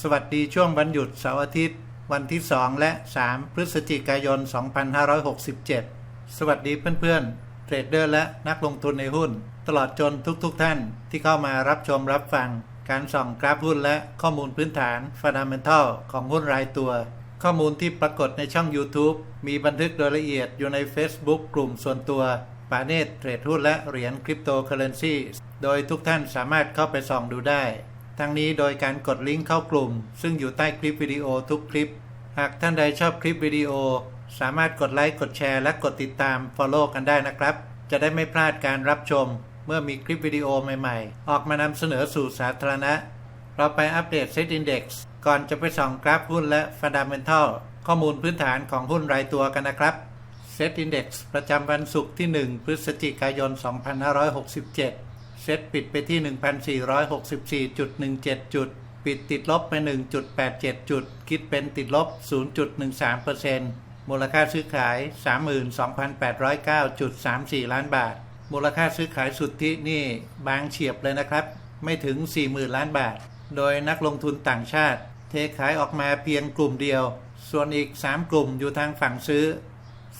สวัสดีช่วงวันหยุดเสาร์อาทิตย์ วันที่ 2 และ 3 พฤศจิกายน 2567 สวัสดีเพื่อนๆเทรดเดอร์และนักลงทุนในหุ้น ตลอดจนทุกๆทท่านที่เข้ามารับชมรับฟัง การส่องกราฟหุ้นและข้อมูลพื้นฐาน Fundamental ของหุ้นรายตัว ข้อมูลที่ปรากฏในช่อง YouTube มีบันทึกโดยละเอียดอยู่ใน Facebook กลุ่มส่วนตัวปาเนตเทรดหุ้นและเหรียญคริปโตเคอเรนซีโดยทุกท่านสามารถเข้าไปส่องดูได้ ทั้งนี้โดยการกดลิงก์เข้ากลุ่ม ซึ่งอยู่ใต้คลิปวิดีโอทุกคลิป หากท่านใดชอบคลิปวิดีโอ สามารถกดไลค์กดแชร์และกดติดตาม Follow กันได้นะครับ จะได้ไม่พลาดการรับชม เมื่อมีคลิปวิดีโอใหม่ๆ ออกมานำเสนอสู่สาธารณะ เราไปอัปเดต Set Index ก่อนจะไปส่องกราฟหุ้นและ Fundamental ข้อมูลพื้นฐานของหุ้นรายตัวกันนะครับ Set Index ประจำวันศุกร์ที่ 1 พฤศจิกายน 2567 เซตปิดไปที่ 1,464.17 จุด ปิดติดลบไป 1.87 จุด คิดเป็นติดลบ 0.13%มูลค่าซื้อขาย 32,809.34 ล้านบาท มูลค่าซื้อขายสุทธินี่บางเฉียบเลยนะครับ ไม่ถึง 40,000 ล้านบาท โดยนักลงทุนต่างชาติ เทขายออกมาเพียงกลุ่มเดียว ส่วนอีก 3 กลุ่มอยู่ทางฝั่งซื้อ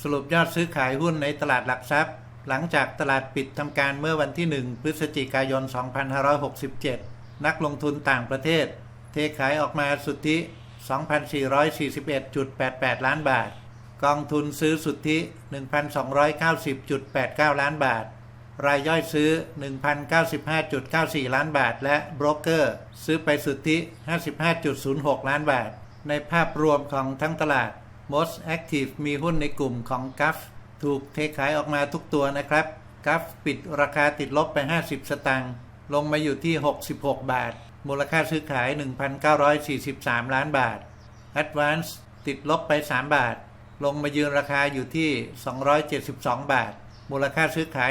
สรุปยอดซื้อขายหุ้นในตลาดหลักทรัพย์ หลังจากตลาดปิดทำการเมื่อวันที่ 1 พฤศจิกายน 2567 นักลงทุนต่างประเทศ เทขายออกมาสุทธิ 2,441.88 ล้านบาท กองทุนซื้อสุทธิ 1,290.89 ล้านบาท รายย่อยซื้อ 1,095.94 ล้านบาท และบรกเกอร์ ซื้อไปสุทธิ 55.06 ล้านบาท ในภาพรวมของทั้งตลาด Most Active มีหุ้นในกลุ่มของ g u f ถูกเทขายออกมาทุกตัวนะครับ g u f ปิดราคาติดลบไป 50 สตางค์ลงมาอยู่ที่ 66 บาท มูลค่าซื้อขาย 1,943 ล้านบาท Advance ติดลบไป 3 บาท ลงมายืนราคาอยู่ที่ 272 บาท มูลค่าซื้อขาย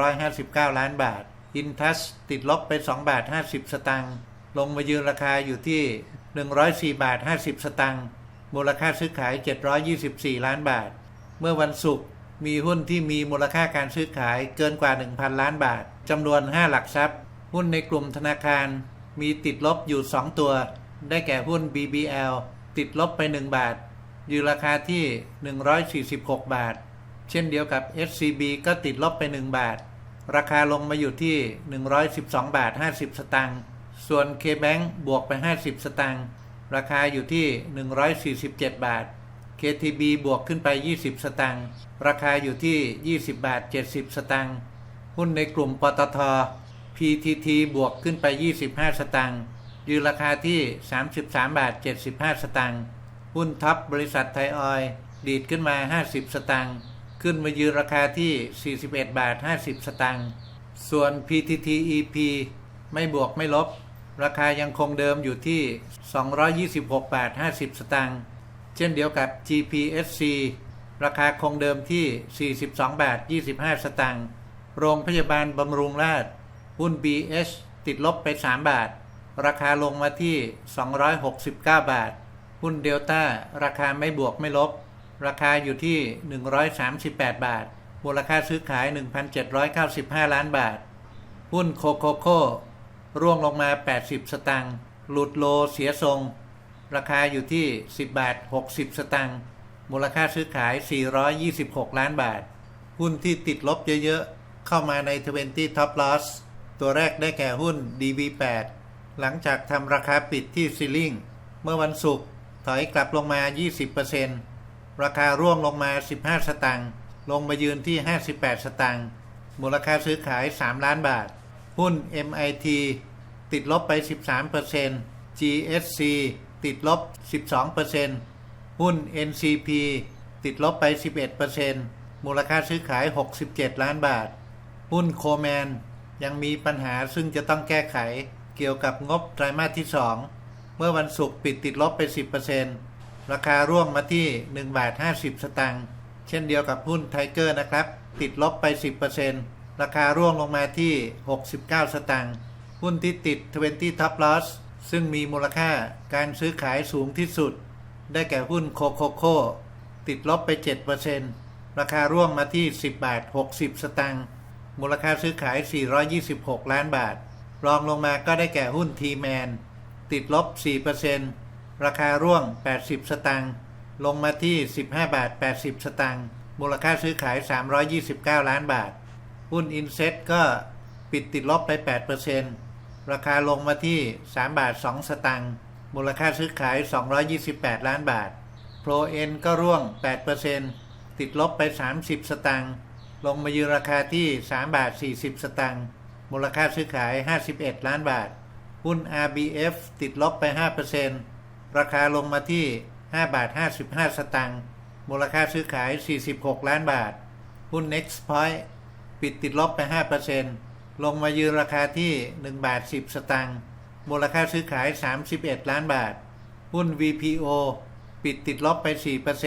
1,259 ล้านบาท Intas ติดลบไป 2 บาท 50 สตางค์ลงมายืนราคาอยู่ที่ 104 บาท 50 สตางค์มูลค่าซื้อขาย 724 ล้านบาท เมื่อวันศุกร์มีหุ้นที่มีมูลค่าการซื้อขายเกินกว่า 1,000 ล้านบาทจำนวน 5 หลักทรัพย์ หุ้นในกลุ่มธนาคาร มีติดลบอยู่ 2 ตัว ได้แก่หุ้น BBL ติดลบไป 1 บาท อยู่ราคาที่ 146 บาท เช่นเดียวกับ SCB ก็ติดลบไป 1 บาท ราคาลงมาอยู่ที่ 112 บาท 50 สตางค์ส่วน KBank บวกไป 50 สตางค์ราคาอยู่ที่ 147 บาท KTB บวกขึ้นไป 20 สตางค์ราคาอยู่ที่ 20 บาท 70 สตางค์หุ้นในกลุ่มปตท PTT บวกขึ้นไป 25 สตางค์ยืนราคาที่ 33 บาท 75 สตางค์หุ้นท็อปบริษัทไทยออยล์ดีดขึ้นมา 50 สตางค์ขึ้นมายืนราคาที่ 41 บาท 50 สตางค์ส่วน PTTEP ไม่บวกไม่ลบ ราคายังคงเดิมอยู่ที่ 226 บาท 50 สตางค์ เช่นเดียวกับ GPSC ราคาคงเดิมที่ 42 บาท 25 สตางค์ โรงพยาบาลบำรุงราษฎร์หุ้น BH ติดลบไป 3 บาท ราคาลงมาที่ 269 บาท หุ้นเดลต้าราคาไม่บวกไม่ลบ ราคาอยู่ที่ 138 บาท มูลค่าซื้อขาย 1,795 ล้านบาท หุ้นโคโคโค่ร่วงลงมา 80 สตางค์ หลุดโลเสียทรง ราคาอยู่ที่ 10 บาท 60 สตางค์มูลค่าซื้อขาย 426 ล้านบาท หุ้นที่ติดลบเยอะๆ เข้ามาใน 20 Top Loss ตัวแรกได้แก่หุ้น DB8 หลังจากทำราคาปิดที่ซีลิงเมื่อวันศุกร์ถอยกลับลงมา 20%ราคาร่วงลงมา 15 สตางค์ลงมายืนที่ 58 สตางค์มูลค่าซื้อขาย 3 ล้านบาท หุ้น MIT ติดลบไป 13% GSC ติดลบ 12%หุ้น NCP ติดลบไป 11%มูลค่าซื้อขาย 67 ล้านบาท หุ้นโคแมน ยังมีปัญหาซึ่งจะต้องแก้ไขเกี่ยวกับงบไตรมาสที่ 2 เมื่อวันศุกร์ปิดติดลบไป 10%ราคาร่วงมาที่1บาท50 สตางค์เช่นเดียวกับหุ้นไทเกอร์นะครับ ติดลบไป 10%ราคาร่วงลงมาที่ 69 สตางค์หุ้นที่ติด 20 Top Loss ซึ่งมีมูลค่าการซื้อขายสูงที่สุด ได้แก่หุ้นโคโคโค ติดลบไป 7%ราคาร่วงมาที่ 10 บาท 60 สตางค์มูลค่าซื้อขาย 426 ล้านบาท รองลงมาก็ได้แก่หุ้นทีแมนติดลบ 4%ราคาร่วง 80 สตางค์ลงมาที่ 15 บาท 80 สตางค์มูลค่าซื้อขาย 329 ล้านบาท หุ้นอินเซ็ตก็ปิดติดลบไป 8% ราคาลงมาที่ 3 บาท 2 สตางค์มูลค่าซื้อขาย 228 ล้านบาทโปรเอ็นก็ร่วง 8%ติดลบไป 30 สตางค์ลงมายืนราคาที่ 3 บาท 40 สตางค์มูลค่าซื้อขาย 51 ล้านบาท หุ้น RBF ติดลบไป 5%ราคาลงมาที่ 5 บาท 55 สตางค์มูลค่าซื้อขาย 46 ล้านบาท หุ้น Nextpoint ปิดติดลบไป 5% ลงมายืนราคาที่ 1 บาท 10 สตางค์มูลค่าซื้อขาย 31 ล้านบาท หุ้น VPO ปิดติดลบไป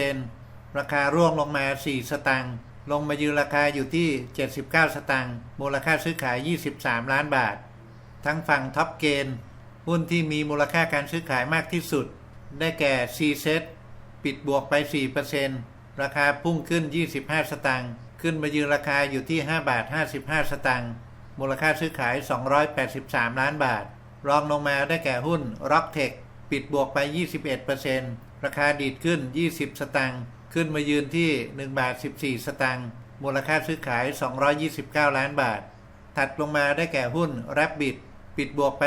4%ราคาร่วงลงมา 4 สตางค์ลงมายืนราคาอยู่ที่ 79 สตางค์มูลค่าซื้อขาย 23 ล้านบาท ทั้งฝั่งท็อปเกนหุ้นที่มีมูลค่าการซื้อขายมากที่สุด ได้แก่ c s e t ปิดบวกไป 4%ราคาพุ่งขึ้น 25 สตางค์ขึ้นมายืนราคาอยู่ที่ 5 บาท 55 สตางค์ มูลค่าซื้อขาย 283 ล้านบาท รองลงมาได้แก่หุ้น Rocktech ปิดบวกไป 21%ราคาดีดขึ้น 20 สตางค์ ขึ้นมายืนที่1บาท14 สตางค์ มูลค่าซื้อขาย 229 ล้านบาท ถัดลงมาได้แก่หุ้น Rabbit ปิดบวกไป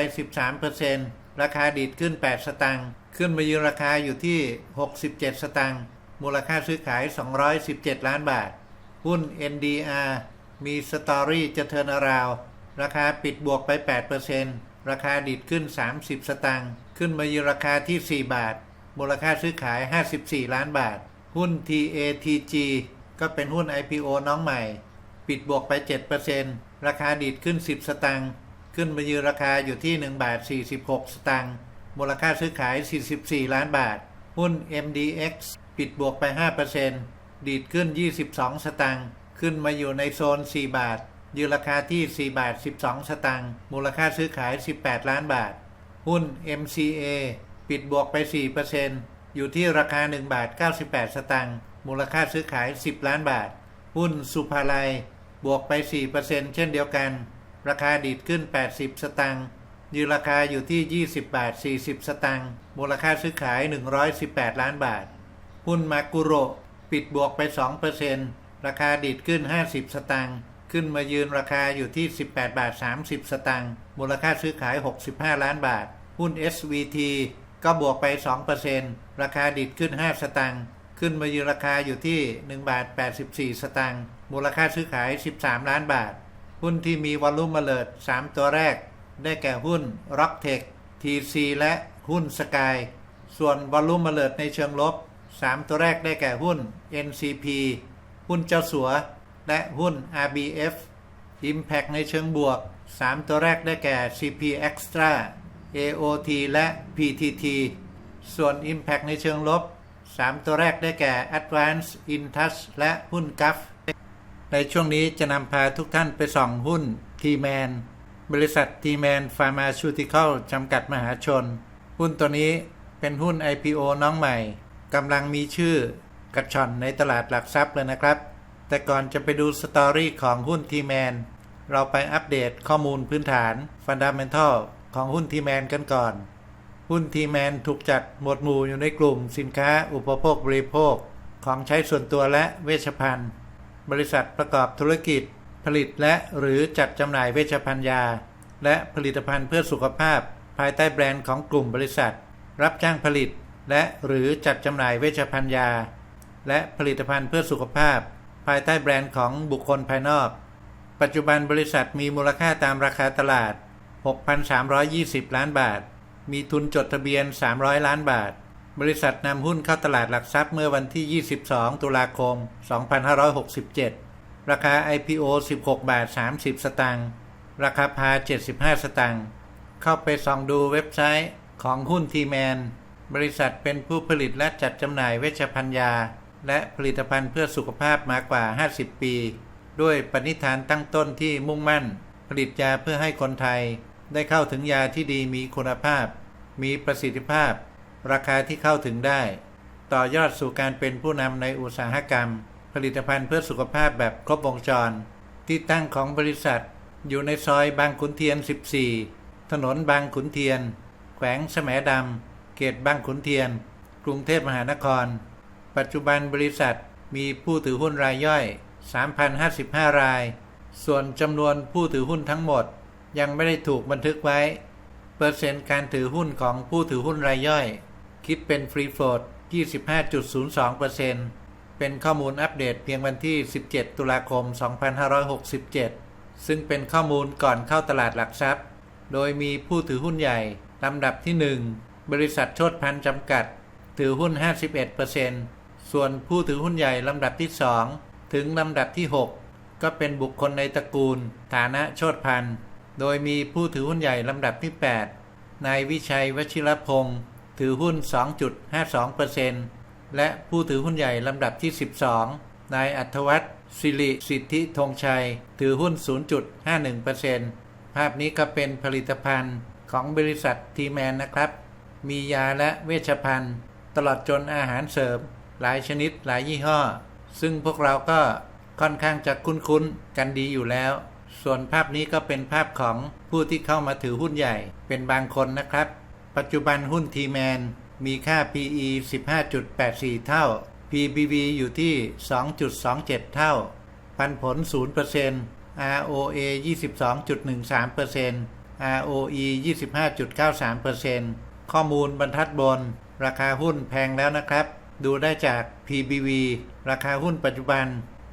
13%ราคาดีดขึ้น 8 สตางค์ ขึ้นมายืนราคาอยู่ที่ 67 สตางค์ มูลค่าซื้อขาย 217 ล้านบาท หุ้น NDR มีสตอรี่จะเทิร์นอราว ราคาปิดบวกไป 8%ราคาดีดขึ้น 30 สตางค์ขึ้นมายืนราคาที่ 4 บาท มูลค่าซื้อขาย 54 ล้านบาท หุ้น TATG ก็เป็นหุ้น IPO น้องใหม่ ปิดบวกไป 7%ราคาดีดขึ้น 10 สตางค์ขึ้นมายืนราคาอยู่ที่ 1 บาท 46 สตางค์มูลค่าซื้อขาย 44 ล้านบาท หุ้น MDX ปิดบวกไป 5%ดีดขึ้น 22 สตางค์ ขึ้นมาอยู่ในโซน 4 บาท ยืนราคาที่ 4 บาท 12 สตางค์มูลค่าซื้อขาย 18 ล้านบาท หุ้น MCA ปิดบวกไป 4%อยู่ที่ราคา 1 บาท 98 สตางค์มูลค่าซื้อขาย 10 ล้านบาท หุ้นสุภาลัย บวกไป 4%เช่นเดียวกัน ราคาดีดขึ้น 80 สตางค์ยืนราคาอยู่ที่ 20 บาท 40 สตางค์มูลค่าซื้อขาย 118 ล้านบาท หุ้นมากุโรปิดบวกไป 2% ราคาดีดขึ้น 50 สตางค์ขึ้นมายืนราคาอยู่ที่ 18 บาท 30 สตางค์มูลค่าซื้อขาย 65 ล้านบาท หุ้น SVT ก็บวกไป 2%ราคาดีดขึ้น 5 สตางค์ขึ้นมายืนราคาอยู่ที่ 1 บาท 84 สตางค์มูลค่าซื้อขาย 13 ล้านบาท หุ้นที่มีวอลลุ่มมาเลิด3 ตัวแรก ได้แก่หุ้น Rocktech TC และหุ้น Sky ส่วนวอลลุ่มมาเลิดในเชิงลบ 3 ตัวแรกได้แก่หุ้น NCP หุ้นเจ้าสัว และหุ้น RBF Impact ในเชิงบวก 3 ตัวแรกได้แก่ CP Extra AOT และ PTT ส่วน Impact ในเชิงลบ 3 ตัวแรกได้แก่ Advance Intouch และหุ้น GAF ในช่วงนี้จะนำพาทุกท่านไปส่องหุ้น T-Man บริษัท T-Man Pharmaceutical จำกัดมหาชน หุ้นตัวนี้เป็นหุ้น IPO น้องใหม่กำลังมีชื่อ กระชอนในตลาดหลักทรัพย์เลยนะครับ แต่ก่อนจะไปดูสตอรี่ของหุ้น T-Man เราไปอัปเดตข้อมูลพื้นฐาน Fundamental ของหุ้น T-Man กันก่อน หุ้น T-Man ถูกจัดหมวดหมู่อยู่ในกลุ่มสินค้าอุปโภคบริโภค ของใช้ส่วนตัวและเวชภัณฑ์ บริษัทประกอบธุรกิจ ผลิตและหรือจัดจำหน่ายเวชภัณฑ์ยา และผลิตภัณฑ์เพื่อสุขภาพ ภายใต้แบรนด์ของกลุ่มบริษัท รับจ้างผลิต และหรือจัดจำหน่ายเวชภัณฑ์ยา และผลิตภัณฑ์เพื่อสุขภาพ ภายใต้แบรนด์ของบุคคลภายนอก ปัจจุบันบริษัทมีมูลค่าตามราคาตลาด 6,320 ล้านบาท มีทุนจดทะเบียน 300 ล้านบาท บริษัทนำหุ้นเข้าตลาดหลักทรัพย์เมื่อวันที่ 22 ตุลาคม 2567 ราคา IPO 16 บาท 30 สตางค์ราคาพา 75 สตางค์เข้าไปส่องดูเว็บไซต์ของหุ้นทีแมนบริษัทเป็นผู้ผลิตและจัดจำหน่ายเวชภัณฑ์ยา และผลิตภัณฑ์เพื่อสุขภาพมากว่า 50 ปี ด้วยปณิธานตั้งต้นที่มุ่งมั่น ผลิตยาเพื่อให้คนไทย ได้เข้าถึงยาที่ดีมีคุณภาพ มีประสิทธิภาพ ราคาที่เข้าถึงได้ ต่อยอดสู่การเป็นผู้นำในอุตสาหกรรม ผลิตภัณฑ์เพื่อสุขภาพแบบครบวงจร ที่ตั้งของบริษัท อยู่ในซอยบางขุนเทียน 14 ถนนบางขุนเทียน แขวงแสมดำเขตบางขุนเทียน กรุงเทพมหานคร ปัจจุบันบริษัทมีผู้ถือหุ้นรายย่อย 3,055 ราย ส่วนจำนวนผู้ถือหุ้นทั้งหมด ยังไม่ได้ถูกบันทึกไว้ เปอร์เซ็นต์การถือหุ้นของผู้ถือหุ้นรายย่อย คิดเป็นฟรีโฟลด25.02%เป็นข้อมูลอัปเดตเพียงวันที่ 17 ตุลาคม 2567 ซึ่งเป็นข้อมูลก่อนเข้าตลาดหลักทรัพย์ โดยมีผู้ถือหุ้นใหญ่ลำดับที่ 1 บริษัทโชดพันจำกัด ถือหุ้น 51% ส่วนผู้ถือหุ้นใหญ่ลำดับที่ 2 ถึงลำดับที่ 6 ก็เป็นบุคคลในตระกูล ฐานะโชดพันธ์โดยมีผู้ถือหุ้นใหญ่ลำดับที่ 8 นายวิชัยวชิรพงศ์ถือหุ้น 2.52%และผู้ถือหุ้นใหญ่ลำดับที่ 12 นายอัธวัฒน์สิริสิทธิธงชัย ถือหุ้น 0.51%ภาพนี้ก็เป็นผลิตภัณฑ์ของบริษัททีแมนนะครับ มียาและเวชภัณฑ์ ตลอดจนอาหารเสริม หลายชนิดหลายยี่ห้อ ซึ่งพวกเราก็ค่อนข้างจะคุ้นๆกันดีอยู่แล้ว ส่วนภาพนี้ก็เป็นภาพของผู้ที่เข้ามาถือหุ้นใหญ่เป็นบางคนนะครับ ปัจจุบันหุ้นทีแมนมีค่า PE 15.84 เท่า PBV อยู่ที่ 2.27 เท่า ปันผล 0% ROA 22.13% ROE 25.93%ข้อมูลบรรทัดบน ราคาหุ้นแพงแล้วนะครับ ดูได้จาก PBV ราคาหุ้นปัจจุบัน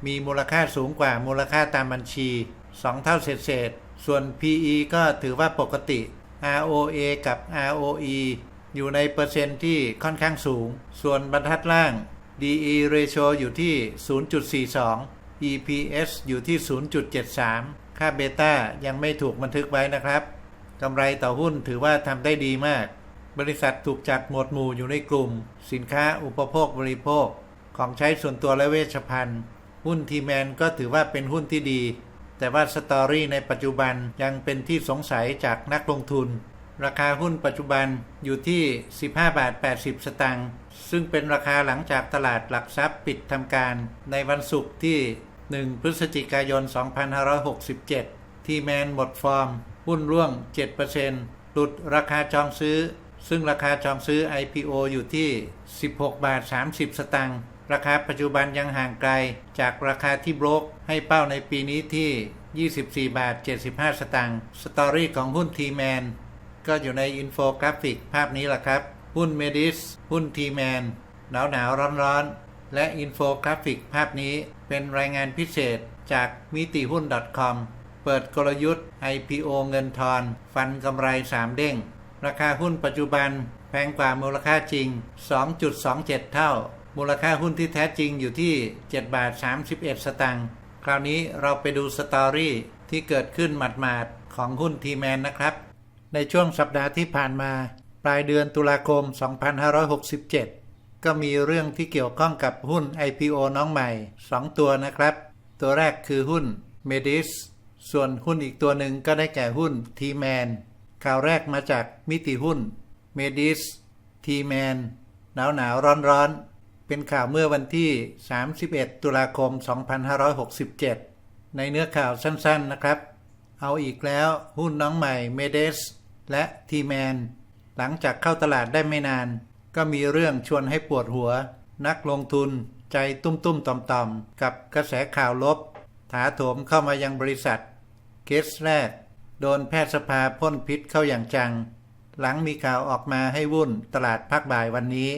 มีมูลค่าสูงกว่ามูลค่าตามบัญชี 2 เท่าเศษๆส่วน PE ก็ถือว่าปกติ ROA กับ ROE อยู่ในเปอร์เซ็นต์ที่ค่อนข้างสูง ส่วนบรรทัดล่าง DE ratio อยู่ที่ 0.42 EPS อยู่ที่ 0.73 ค่าเบต้ายังไม่ถูกบันทึกไว้นะครับ กำไรต่อหุ้นถือว่าทำได้ดีมาก บริษัทถูกจัดหมวดหมู่อยู่ในกลุ่ม สินค้าอุปโภคบริโภค ของใช้ส่วนตัวและเวชภัณฑ์ หุ้นทีแมนก็ถือว่าเป็นหุ้นที่ดี แต่ว่าสตอรี่ในปัจจุบันยังเป็นที่สงสัยจากนักลงทุน ราคาหุ้นปัจจุบันอยู่ที่ 15 บาท 80 สตางค์ซึ่งเป็นราคาหลังจากตลาดหลักทรัพย์ปิดทำการในวันศุกร์ที่ 1 พฤศจิกายน 2567 ทีแมนหมดฟอร์ม หุ้นร่วง 7%หลุดราคาจองซื้อ ซึ่งราคาจองซื้อ IPO อยู่ที่ 16 บาท 30 สตางค์ราคาปัจจุบันยังห่างไกล จากราคาที่โบรกให้เป้าในปีนี้ที่ 24 บาท 75 สตางค์สตอรี่ของหุ้นทีแมนก็อยู่ในอินโฟกราฟิกภาพนี้แหละครับ หุ้นเมดิสหุ้นทีแมนหนาวหนาวร้อนร้อนและอินโฟกราฟิกภาพนี้เป็นรายงานพิเศษจากมิติหุ้น .com เปิดกลยุทธ์ IPO เงินทอน ฟันกำไร 3 เด้ง ราคาหุ้นปัจจุบันแพงกว่ามูลค่าจริง 2.27 เท่า มูลค่าหุ้นที่แท้จริงอยู่ที่7บาท31 สตางค์ คราวนี้เราไปดูสตอรี่ที่เกิดขึ้นหมาดๆของหุ้นทีแมนนะครับ ในช่วงสัปดาห์ที่ผ่านมา ปลายเดือนตุลาคม 2567 ก็มีเรื่องที่เกี่ยวข้องกับหุ้น IPO น้องใหม่ 2 ตัวนะครับ ตัวแรกคือหุ้น Medis ส่วนหุ้นอีกตัวหนึ่งก็ได้แก่หุ้น T-Man ข่าวแรกมาจากมิติหุ้น Medis T-Man หนาวหนาวร้อนร้อนเป็นข่าวเมื่อวันที่ 31 ตุลาคม 2567 ในเนื้อข่าวสั้นๆนะครับ เอาอีกแล้วหุ้นน้องใหม่ Medis และ T-Man หลังจากเข้าตลาดได้ไม่นาน ก็มีเรื่องชวนให้ปวดหัว นักลงทุนใจตุ้มๆต่อมๆ กับกระแสข่าวลบ ถาโถมเข้ามายังบริษัท เคสแรก โดนแพทยสภาพ่นพิษเข้าอย่างจัง หลังมีข่าวออกมาให้วุ่นตลาดภาคบ่ายวันนี้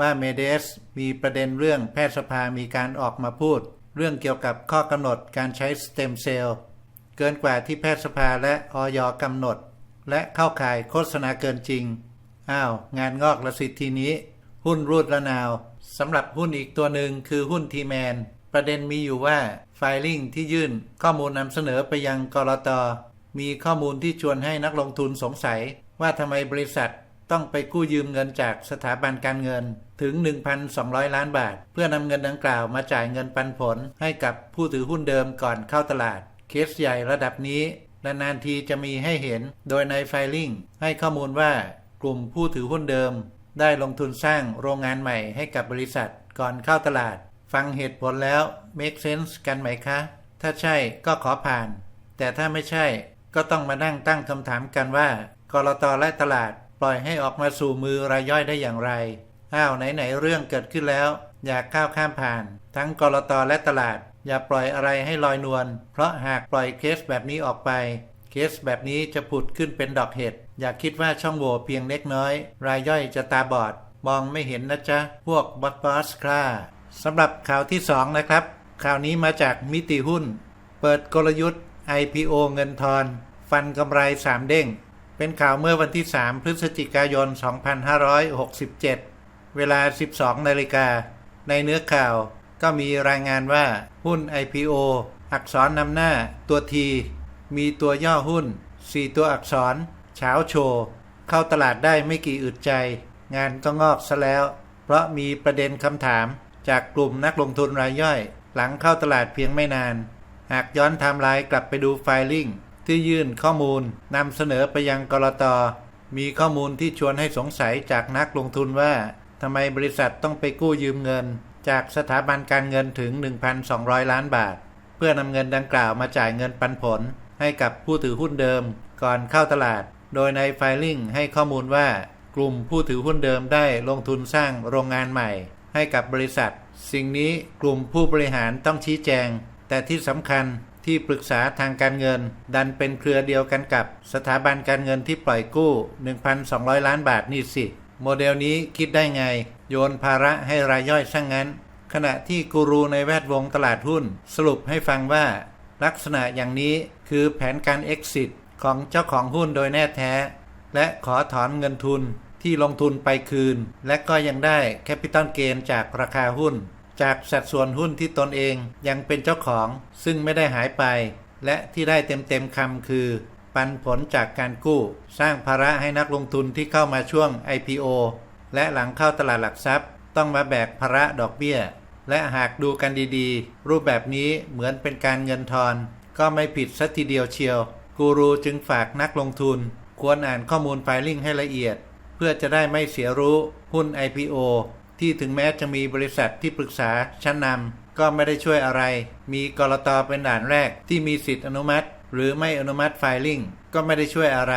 ว่าเมเดสมีประเด็นเรื่องแพทยสภามีการออกมาพูด เรื่องเกี่ยวกับข้อกำหนดการใช้สเต็มเซลล์เกินกว่าที่แพทยสภาและออยกำหนด และเข้าข่ายโฆษณาเกินจริง อ้าว งานงอกละสิทีนี้ หุ้นรูดละนาวสำหรับหุ้นอีกตัวหนึ่งคือหุ้นทีแมนประเด็นมีอยู่ว่าไฟลิ่งที่ยื่นข้อมูลนำเสนอไปยังกรต มีข้อมูลที่ชวนให้นักลงทุนสงสัย ว่าทำไมบริษัทต้องไปกู้ยืมเงินจากสถาบันการเงินถึง 1,200 ล้านบาท เพื่อนำเงินดังกล่าวมาจ่ายเงินปันผล ให้กับผู้ถือหุ้นเดิมก่อนเข้าตลาด เคสใหญ่ระดับนี้นานๆทีจะมีให้เห็น โดยในไฟลิ่งให้ข้อมูลว่ากลุ่มผู้ถือหุ้นเดิม ได้ลงทุนสร้างโรงงานใหม่ให้กับบริษัทก่อนเข้าตลาด ฟังเหตุผลแล้ว make sense กันไหมคะ ถ้าใช่ก็ขอผ่าน แต่ถ้าไม่ใช่ ก็ต้องมานั่งตั้งคำถามกันว่ากรตและตลาดปล่อยให้ออกมาสู่มือรายย่อยได้อย่างไร อ้าวไหนๆเรื่องเกิดขึ้นแล้ว อยากข้าวข้ามผ่าน ทั้งกรตและตลาด อย่าปล่อยอะไรให้ลอยนวล เพราะหากปล่อยเคสแบบนี้ออกไป เคสแบบนี้จะผุดขึ้นเป็นดอกเห็ด อย่าคิดว่าช่องโหว่เพียงเล็กน้อย รายย่อยจะตาบอด มองไม่เห็นนะจ๊ะ พวกบอสบอสคราสำหรับข่าวที่2นะครับ ข่าวนี้มาจากมิติหุ้น เปิดกลยุทธ์ IPO เงินทอน ฟันกำไร3เด้ง เป็นข่าวเมื่อวันที่ 3 พฤศจิกายน 2567 เวลา 12 นาฬิกา ในเนื้อข่าวก็มีรายงานว่าหุ้น IPO อักษรนำหน้าตัวที มีตัวย่อหุ้น 4 ตัวอักษรเช้าโชว์เข้าตลาดได้ไม่กี่อึดใจ งานก็งอกซะแล้ว เพราะมีประเด็นคำถามจากกลุ่มนักลงทุนรายย่อย หลังเข้าตลาดเพียงไม่นาน หากย้อนไทม์ไลน์กลับไปดูไฟลิ่งที่ยื่นข้อมูลนำเสนอไปยังกรตมีข้อมูลที่ชวนให้สงสัยจากนักลงทุนว่าทำไมบริษัทต้องไปกู้ยืมเงิน จากสถาบันการเงินถึง 1,200 ล้านบาท เพื่อนำเงินดังกล่าวมาจ่ายเงินปันผล ให้กับผู้ถือหุ้นเดิม ก่อนเข้าตลาด โดยในไฟลิ่งให้ข้อมูลว่า กลุ่มผู้ถือหุ้นเดิมได้ลงทุนสร้างโรงงานใหม่ ให้กับบริษัท สิ่งนี้กลุ่มผู้บริหารต้องชี้แจง แต่ที่สำคัญที่ปรึกษาทางการเงิน ดันเป็นเครือเดียวกันกับสถาบันการเงินที่ปล่อยกู้ 1,200 ล้านบาทนี่สิ โมเดลนี้คิดได้ไง โยนภาระให้รายย่อยซะงงั้น ขณะที่กูรูในแวดวงตลาดหุ้น สรุปให้ฟังว่า ลักษณะอย่างนี้คือแผนการ Exit ของเจ้าของหุ้นโดยแน่แท้ และขอถอนเงินทุนที่ลงทุนไปคืน และก็ยังได้แคปิตอลเกนจากราคาหุ้น จากสัดส่วนหุ้นที่ตนเองยังเป็นเจ้าของ ซึ่งไม่ได้หายไป และที่ได้เต็มๆคำคือ ปันผลจากการกู้ สร้างภาระให้นักลงทุนที่เข้ามาช่วง IPO และหลังเข้าตลาดหลักทรัพย์ ต้องมาแบกภาระดอกเบี้ย และหากดูกันดีๆ รูปแบบนี้เหมือนเป็นการเงินทอน ก็ไม่ผิดสัทีเดียวเชียว กูรูจึงฝากนักลงทุน ควรอ่านข้อมูลไฟลิ่งให้ละเอียด เพื่อจะได้ไม่เสียรู้หุ้น IPO ที่ถึงแม้จะมีบริษัทที่ปรึกษาชั้นนำก็ไม่ได้ช่วยอะไร มีกรตเป็นด่านแรกที่มีสิทธิอนุมัติ หรือไม่อนุมัติไฟลิ่งก็ไม่ได้ช่วยอะไร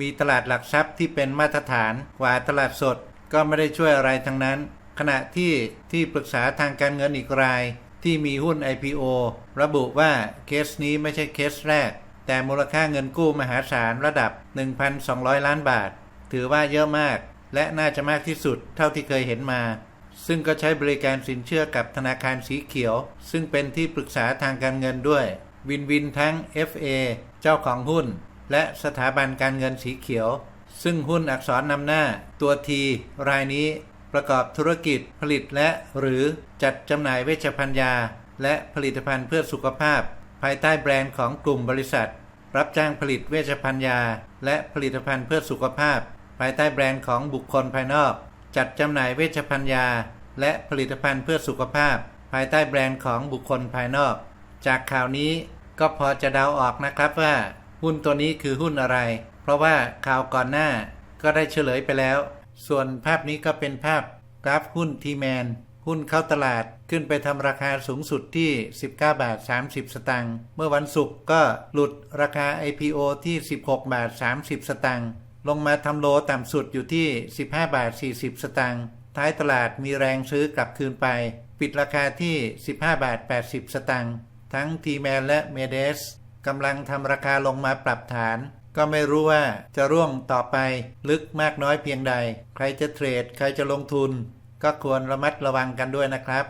มีตลาดหลักทรัพย์ที่เป็นมาตรฐานกว่าตลาดสด ก็ไม่ได้ช่วยอะไรทั้งนั้น ขณะที่ที่ปรึกษาทางการเงินอีกราย ที่มีหุ้น IPO ระบุว่าเคสนี้ไม่ใช่เคสแรก แต่มูลค่าเงินกู้มหาศาลระดับ 1,200 ล้านบาท ถือว่าเยอะมาก และน่าจะมากที่สุดเท่าที่เคยเห็นมา ซึ่งก็ใช้บริการสินเชื่อกับธนาคารสีเขียว ซึ่งเป็นที่ปรึกษาทางการเงินด้วย วินวินทั้ง FA เจ้าของหุ้น และสถาบันการเงินสีเขียว ซึ่งหุ้นอักษรนำหน้า ตัวทีรายนี้ ประกอบธุรกิจผลิตและหรือจัดจำหน่ายเวชภัณฑ์ยา และผลิตภัณฑ์เพื่อสุขภาพ ภายใต้แบรนด์ของกลุ่มบริษัท รับจ้างผลิตเวชภัณฑ์ยา และผลิตภัณฑ์เพื่อสุขภาพ ภายใต้แบรนด์ของบุคคลภายนอก จัดจำหน่ายเวชภัณฑ์ยา และผลิตภัณฑ์เพื่อสุขภาพ ภายใต้แบรนด์ของบุคคลภายนอก จากข่าวนี้ก็พอจะเดาออกนะครับว่า หุ้นตัวนี้คือหุ้นอะไร เพราะว่าข่าวก่อนหน้าก็ได้เฉลยไปแล้ว ส่วนภาพนี้ก็เป็นภาพกราฟหุ้นทีแมนหุ้นเข้าตลาดขึ้นไปทำราคาสูงสุดที่ 19 บาท 30 สตางค์ เมื่อวันศุกร์ก็หลุดราคา IPO ที่ 16 บาท 30 สตางค์ ลงมาทำโลต่ำสุดอยู่ที่ 15 บาท 40 สตางค์ท้ายตลาดมีแรงซื้อกลับคืนไป ปิดราคาที่ 15 บาท 80 สตางค์ทั้งทีแมนและเมเดสกำลังทำราคาลงมาปรับฐาน ก็ไม่รู้ว่าจะร่วงต่อไปลึกมากน้อยเพียงใด ใครจะเทรด ใครจะลงทุน ก็ควรระมัดระวังกันด้วยนะครับ